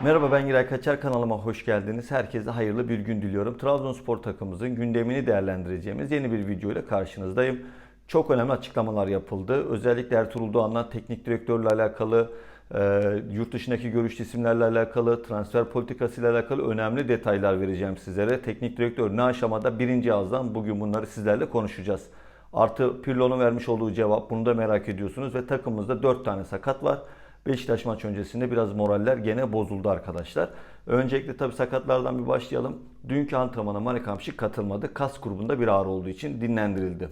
Merhaba ben Giray Kaçar kanalıma hoş geldiniz. Herkese hayırlı bir gün diliyorum. Trabzonspor takımımızın gündemini değerlendireceğimiz yeni bir video ile karşınızdayım. Çok önemli açıklamalar yapıldı. Özellikle Ertuğrul Doğan'la teknik direktörle alakalı, e, yurt dışındaki görüşlü isimlerle alakalı, transfer politikasıyla alakalı önemli detaylar vereceğim sizlere. Teknik direktör ne aşamada birinci ağızdan bugün bunları sizlerle konuşacağız. Artı Pirlo'nun vermiş olduğu cevap bunu da merak ediyorsunuz ve takımımızda 4 tane sakat var. Beşiktaş maç öncesinde biraz moraller gene bozuldu arkadaşlar. Öncelikle tabii sakatlardan bir başlayalım. Dünkü antrenmana Marek Hamşik katılmadı. Kas grubunda bir ağrı olduğu için dinlendirildi.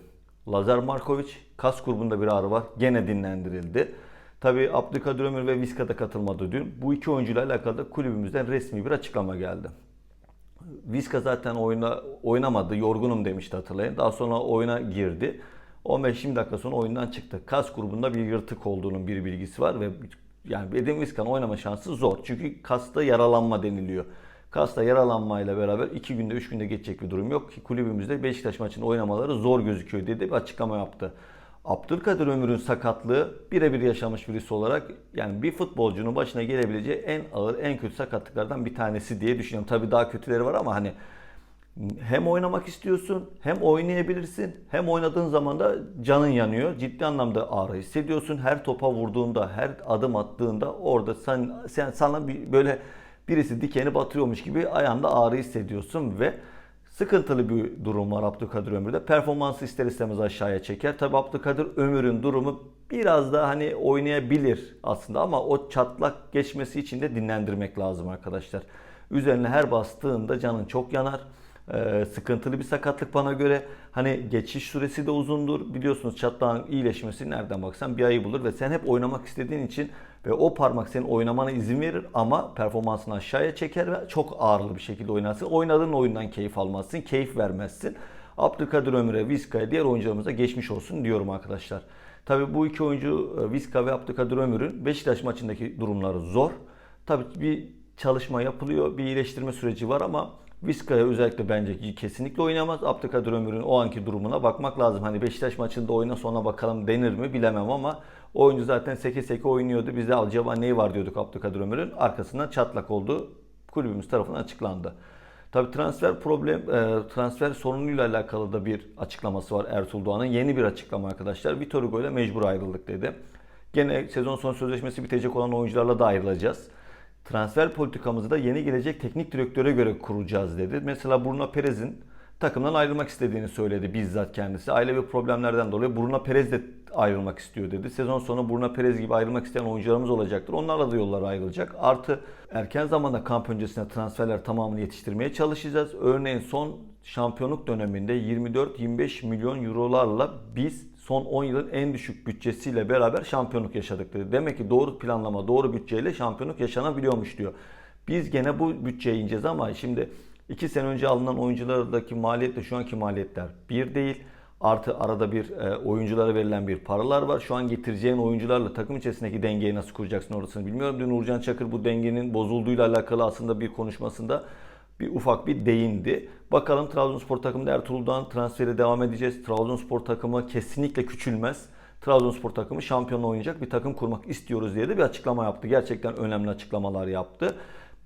Lazar Markovic kas grubunda bir ağrı var. Gene dinlendirildi. Tabii Abdülkadir Ömür ve Viska da katılmadı dün. Bu iki oyuncuyla alakalı kulübümüzden resmi bir açıklama geldi. Viska zaten oyuna oynamadı, yorgunum demişti hatırlayın. Daha sonra oyuna girdi. 15-20 dakika sonra oyundan çıktı. Kas grubunda bir yırtık olduğunun bir bilgisi var ve yani Edin Viska'nın oynama şansı zor. Çünkü kasta yaralanma deniliyor. Kasta yaralanmayla beraber 2 günde 3 günde geçecek bir durum yok ki kulübümüzde Beşiktaş maçının oynamaları zor gözüküyor dedi bir açıklama yaptı. Abdülkadir Ömür'ün sakatlığı birebir yaşamış birisi olarak yani bir futbolcunun başına gelebileceği en ağır, en kötü sakatlıklardan bir tanesi diye düşünüyorum. Tabii daha kötüleri var ama hani hem oynamak istiyorsun, hem oynayabilirsin, hem oynadığın zaman da canın yanıyor. Ciddi anlamda ağrı hissediyorsun. Her topa vurduğunda, her adım attığında orada sen, sen sana bir böyle birisi dikeni batırıyormuş gibi ayağında ağrı hissediyorsun ve sıkıntılı bir durum var Abdülkadir Ömür'de. Performansı ister istemez aşağıya çeker. Tabi Abdülkadir Ömür'ün durumu biraz da hani oynayabilir aslında ama o çatlak geçmesi için de dinlendirmek lazım arkadaşlar. Üzerine her bastığında canın çok yanar. Ee, sıkıntılı bir sakatlık bana göre. Hani geçiş süresi de uzundur. Biliyorsunuz çatlağın iyileşmesi nereden baksan bir ayı bulur ve sen hep oynamak istediğin için ve o parmak senin oynamana izin verir ama performansını aşağıya çeker ve çok ağırlı bir şekilde oynarsın. Oynadığın oyundan keyif almazsın, keyif vermezsin. Abdülkadir Ömür'e, Vizca'ya, diğer oyuncularımıza geçmiş olsun diyorum arkadaşlar. Tabii bu iki oyuncu e, Vizca ve Abdülkadir Ömür'ün Beşiktaş maçındaki durumları zor. Tabii bir çalışma yapılıyor, bir iyileştirme süreci var ama Vizca'ya özellikle bence kesinlikle oynamaz. Abdülkadir Ömür'ün o anki durumuna bakmak lazım. Hani Beşiktaş maçında oyna sonra bakalım denir mi bilemem ama oyuncu zaten seke seke oynuyordu. Biz de acaba neyi var diyorduk Abdülkadir Ömür'ün. Arkasından çatlak oldu. Kulübümüz tarafından açıklandı. Tabi transfer problem, e, transfer sorunuyla alakalı da bir açıklaması var Ertuğrul Doğan'ın. Yeni bir açıklama arkadaşlar. Vitor Hugo ile mecbur ayrıldık dedi. Gene sezon sonu sözleşmesi bitecek olan oyuncularla da ayrılacağız transfer politikamızı da yeni gelecek teknik direktöre göre kuracağız dedi. Mesela Bruno Perez'in takımdan ayrılmak istediğini söyledi bizzat kendisi. Ailevi problemlerden dolayı Bruno Perez de ayrılmak istiyor dedi. Sezon sonu Bruno Perez gibi ayrılmak isteyen oyuncularımız olacaktır. Onlarla da yollar ayrılacak. Artı erken zamanda kamp öncesinde transferler tamamını yetiştirmeye çalışacağız. Örneğin son şampiyonluk döneminde 24-25 milyon eurolarla biz son 10 yılın en düşük bütçesiyle beraber şampiyonluk yaşadık dedi. Demek ki doğru planlama, doğru bütçeyle şampiyonluk yaşanabiliyormuş diyor. Biz gene bu bütçeye ineceğiz ama şimdi 2 sene önce alınan oyunculardaki maliyetle şu anki maliyetler bir değil. Artı arada bir e, oyunculara verilen bir paralar var. Şu an getireceğin oyuncularla takım içerisindeki dengeyi nasıl kuracaksın orasını bilmiyorum. Dün Uğurcan Çakır bu dengenin bozulduğuyla alakalı aslında bir konuşmasında bir ufak bir değindi. Bakalım Trabzonspor takımında Ertuğrul'dan transferi devam edeceğiz. Trabzonspor takımı kesinlikle küçülmez. Trabzonspor takımı şampiyonla oynayacak bir takım kurmak istiyoruz diye de bir açıklama yaptı. Gerçekten önemli açıklamalar yaptı.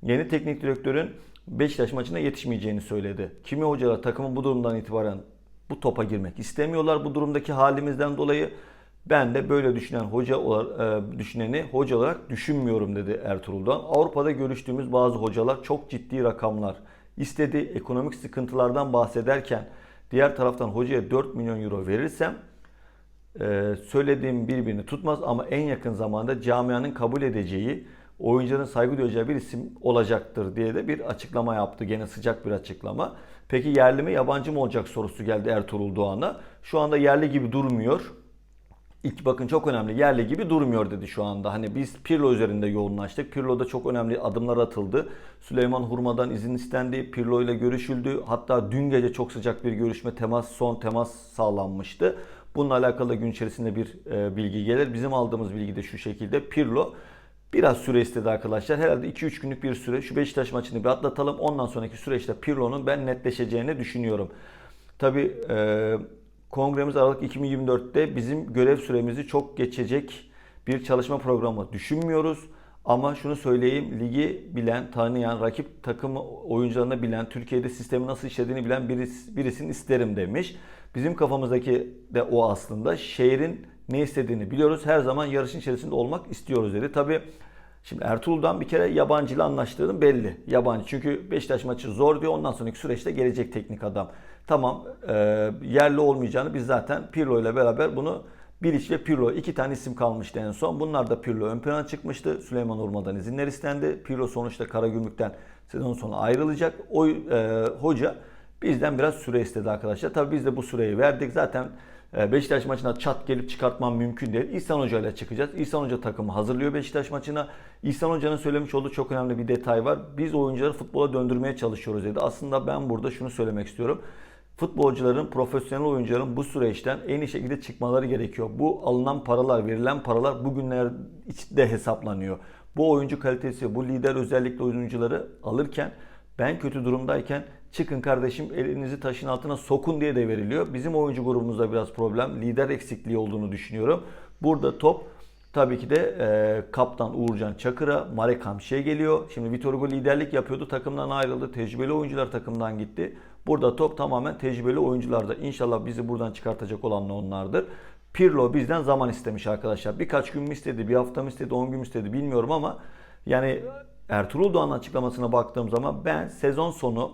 Yeni teknik direktörün Beşiktaş maçına yetişmeyeceğini söyledi. Kimi hocalar takımın bu durumdan itibaren bu topa girmek istemiyorlar bu durumdaki halimizden dolayı. Ben de böyle düşünen hoca olarak, e, düşüneni hoca olarak düşünmüyorum dedi Ertuğrul'dan. Avrupa'da görüştüğümüz bazı hocalar çok ciddi rakamlar istedi. Ekonomik sıkıntılardan bahsederken diğer taraftan hocaya 4 milyon euro verirsem e, söylediğim birbirini tutmaz ama en yakın zamanda camianın kabul edeceği oyuncuların saygı duyacağı bir isim olacaktır diye de bir açıklama yaptı. Gene sıcak bir açıklama. Peki yerli mi yabancı mı olacak sorusu geldi Ertuğrul Doğan'a. Şu anda yerli gibi durmuyor. İlk bakın çok önemli yerli gibi durmuyor dedi şu anda. Hani biz Pirlo üzerinde yoğunlaştık. Pirlo'da çok önemli adımlar atıldı. Süleyman Hurma'dan izin istendi. Pirlo ile görüşüldü. Hatta dün gece çok sıcak bir görüşme temas son temas sağlanmıştı. Bununla alakalı gün içerisinde bir e, bilgi gelir. Bizim aldığımız bilgi de şu şekilde. Pirlo biraz süre istedi arkadaşlar. Herhalde 2-3 günlük bir süre. Şu Beşiktaş maçını bir atlatalım. Ondan sonraki süreçte Pirlo'nun ben netleşeceğini düşünüyorum. Tabii e, kongremiz Aralık 2024'te bizim görev süremizi çok geçecek bir çalışma programı düşünmüyoruz. Ama şunu söyleyeyim, ligi bilen, tanıyan, rakip takım oyuncularını bilen, Türkiye'de sistemi nasıl işlediğini bilen birisi, birisini isterim demiş. Bizim kafamızdaki de o aslında. Şehrin ne istediğini biliyoruz. Her zaman yarışın içerisinde olmak istiyoruz dedi. Tabii Şimdi Ertuğrul'dan bir kere yabancı ile anlaştığım belli. Yabancı çünkü Beşiktaş maçı zor diyor. Ondan sonraki süreçte gelecek teknik adam. Tamam e, yerli olmayacağını biz zaten Pirlo ile beraber bunu Bilic ve Pirlo iki tane isim kalmıştı en son. Bunlar da Pirlo ön plana çıkmıştı. Süleyman Urma'dan izinler istendi. Pirlo sonuçta Karagümrük'ten sezon sonu ayrılacak. O e, hoca bizden biraz süre istedi arkadaşlar. Tabii biz de bu süreyi verdik. Zaten e, Beşiktaş maçına çat gelip çıkartmam mümkün değil. İhsan Hoca ile çıkacağız. İhsan Hoca takımı hazırlıyor Beşiktaş maçına. İhsan Hoca'nın söylemiş olduğu çok önemli bir detay var. Biz oyuncuları futbola döndürmeye çalışıyoruz dedi. Aslında ben burada şunu söylemek istiyorum futbolcuların, profesyonel oyuncuların bu süreçten en iyi şekilde çıkmaları gerekiyor. Bu alınan paralar, verilen paralar bugünler içinde hesaplanıyor. Bu oyuncu kalitesi, bu lider özellikle oyuncuları alırken ben kötü durumdayken çıkın kardeşim elinizi taşın altına sokun diye de veriliyor. Bizim oyuncu grubumuzda biraz problem. Lider eksikliği olduğunu düşünüyorum. Burada top tabii ki de e, kaptan Uğurcan Çakır'a, Marek Hamşi'ye geliyor. Şimdi Vitor Hugo liderlik yapıyordu. Takımdan ayrıldı. Tecrübeli oyuncular takımdan gitti. Burada top tamamen tecrübeli oyuncularda. İnşallah bizi buradan çıkartacak olan onlardır. Pirlo bizden zaman istemiş arkadaşlar. Birkaç gün mü istedi, bir hafta mı istedi, 10 gün mü istedi bilmiyorum ama yani Ertuğrul Doğan'ın açıklamasına baktığım zaman ben sezon sonu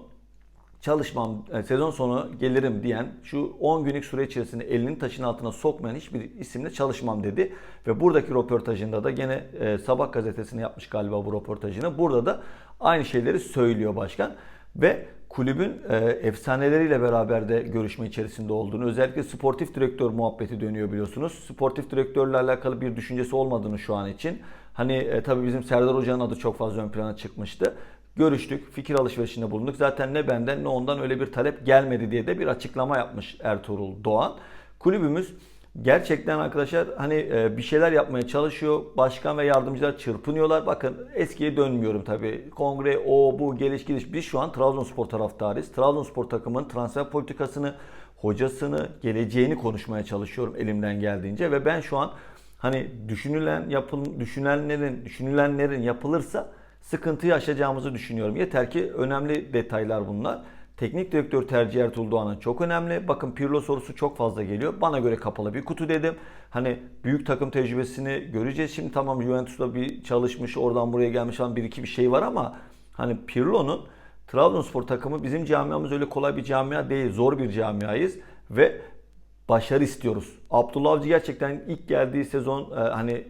çalışmam, e, sezon sonu gelirim diyen şu 10 günlük süre içerisinde elinin taşın altına sokmayan hiçbir isimle çalışmam dedi. Ve buradaki röportajında da gene e, Sabah gazetesine yapmış galiba bu röportajını. Burada da aynı şeyleri söylüyor başkan. Ve kulübün e, efsaneleriyle beraber de görüşme içerisinde olduğunu, özellikle sportif direktör muhabbeti dönüyor biliyorsunuz. Sportif direktörle alakalı bir düşüncesi olmadığını şu an için. Hani e, tabii bizim Serdar Hoca'nın adı çok fazla ön plana çıkmıştı. Görüştük, fikir alışverişinde bulunduk. Zaten ne benden ne ondan öyle bir talep gelmedi diye de bir açıklama yapmış Ertuğrul Doğan. Kulübümüz Gerçekten arkadaşlar hani e, bir şeyler yapmaya çalışıyor. Başkan ve yardımcılar çırpınıyorlar. Bakın eskiye dönmüyorum tabii. Kongre o bu geliş gidiş. Biz şu an Trabzonspor taraftarıyız. Trabzonspor takımının transfer politikasını, hocasını, geleceğini konuşmaya çalışıyorum elimden geldiğince ve ben şu an hani düşünülen yapıl düşünenlerin düşünülenlerin yapılırsa sıkıntı yaşayacağımızı düşünüyorum. Yeter ki önemli detaylar bunlar. Teknik direktör tercihi Ertuğrul Doğan'ın çok önemli. Bakın Pirlo sorusu çok fazla geliyor. Bana göre kapalı bir kutu dedim. Hani büyük takım tecrübesini göreceğiz. Şimdi tamam Juventus'ta bir çalışmış, oradan buraya gelmiş falan bir iki bir şey var ama hani Pirlo'nun Trabzonspor takımı bizim camiamız öyle kolay bir camia değil. Zor bir camiayız ve başarı istiyoruz. Abdullah Avcı gerçekten ilk geldiği sezon e, hani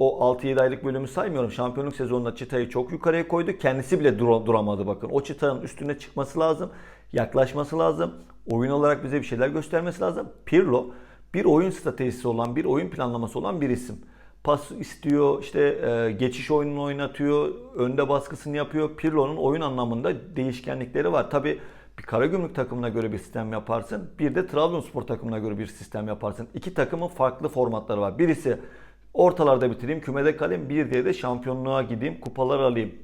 o 6-7 aylık bölümü saymıyorum. Şampiyonluk sezonunda çıtayı çok yukarıya koydu. Kendisi bile dur- duramadı bakın. O çıtanın üstüne çıkması lazım. Yaklaşması lazım. Oyun olarak bize bir şeyler göstermesi lazım. Pirlo bir oyun stratejisi olan, bir oyun planlaması olan bir isim. Pas istiyor, işte e, geçiş oyununu oynatıyor, önde baskısını yapıyor. Pirlo'nun oyun anlamında değişkenlikleri var. Tabi bir Karagümrük takımına göre bir sistem yaparsın. Bir de Trabzonspor takımına göre bir sistem yaparsın. İki takımın farklı formatları var. Birisi Ortalarda bitireyim, kümede kalayım. Bir diye de şampiyonluğa gideyim, kupalar alayım.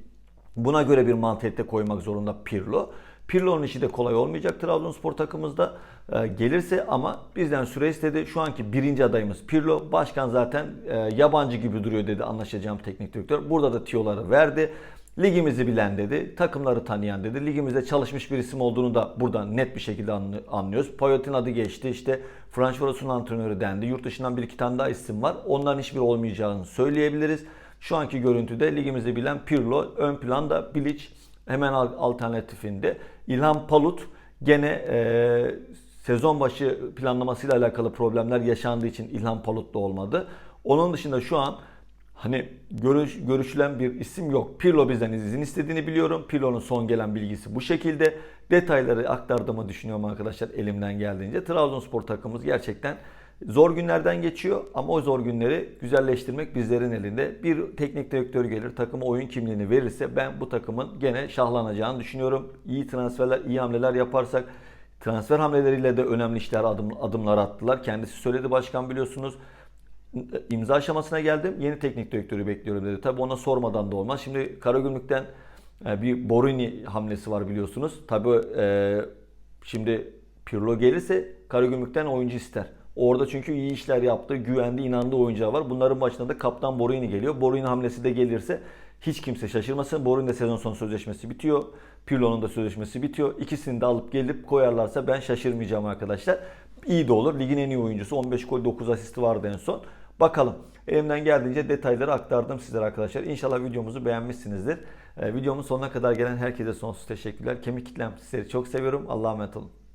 Buna göre bir mantalite koymak zorunda Pirlo. Pirlo'nun işi de kolay olmayacak Trabzonspor takımımızda. E, gelirse ama bizden süre istedi. Şu anki birinci adayımız Pirlo. Başkan zaten e, yabancı gibi duruyor dedi anlaşacağım teknik direktör. Burada da tiyoları verdi. Ligimizi bilen dedi, takımları tanıyan dedi. Ligimizde çalışmış bir isim olduğunu da buradan net bir şekilde anlıyoruz. Poyot'un adı geçti. İşte Fransforos'un antrenörü dendi. Yurt dışından bir iki tane daha isim var. Onların hiçbir olmayacağını söyleyebiliriz. Şu anki görüntüde ligimizi bilen Pirlo, ön planda Bilic hemen alternatifinde. İlhan Palut gene e, sezon başı planlamasıyla alakalı problemler yaşandığı için İlhan Palut da olmadı. Onun dışında şu an hani görüş, görüşülen bir isim yok. Pirlo bizden izin istediğini biliyorum. Pirlo'nun son gelen bilgisi bu şekilde. Detayları aktardığımı düşünüyorum arkadaşlar elimden geldiğince. Trabzonspor takımımız gerçekten zor günlerden geçiyor ama o zor günleri güzelleştirmek bizlerin elinde. Bir teknik direktör gelir, takıma oyun kimliğini verirse ben bu takımın gene şahlanacağını düşünüyorum. İyi transferler, iyi hamleler yaparsak transfer hamleleriyle de önemli işler adım, adımlar attılar. Kendisi söyledi başkan biliyorsunuz imza aşamasına geldim. Yeni teknik direktörü bekliyorum dedi. Tabi ona sormadan da olmaz. Şimdi Karagümrük'ten e, bir Borini hamlesi var biliyorsunuz. Tabi e, şimdi Pirlo gelirse Karagümrük'ten oyuncu ister. Orada çünkü iyi işler yaptı, güvendi, inandığı oyuncular var. Bunların başında da kaptan Borini geliyor. Borini hamlesi de gelirse hiç kimse şaşırmasın. Borini de sezon sonu sözleşmesi bitiyor. Pirlo'nun da sözleşmesi bitiyor. İkisini de alıp gelip koyarlarsa ben şaşırmayacağım arkadaşlar. İyi de olur. Ligin en iyi oyuncusu. 15 gol 9 asisti vardı en son. Bakalım. Elimden geldiğince detayları aktardım sizlere arkadaşlar. İnşallah videomuzu beğenmişsinizdir. Ee, videomun sonuna kadar gelen herkese sonsuz teşekkürler. Kemik kitlem sizleri çok seviyorum. Allah'a emanet olun.